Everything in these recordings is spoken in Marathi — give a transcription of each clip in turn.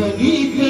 मज गीत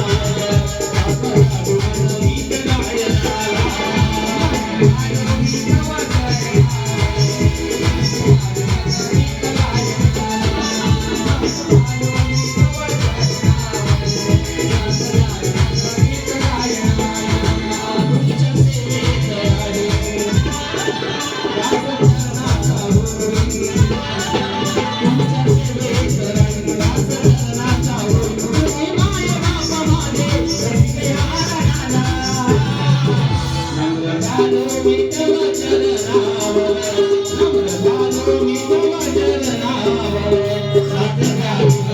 Oh, Obrigado.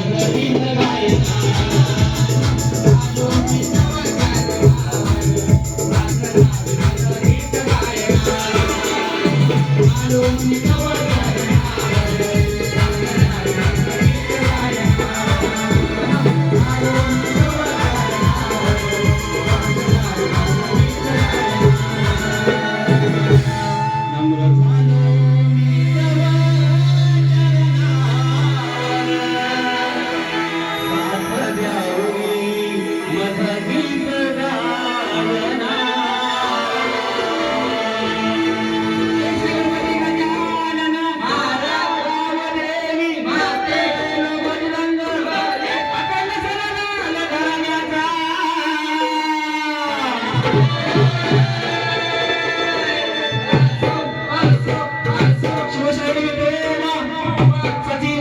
ప్రతి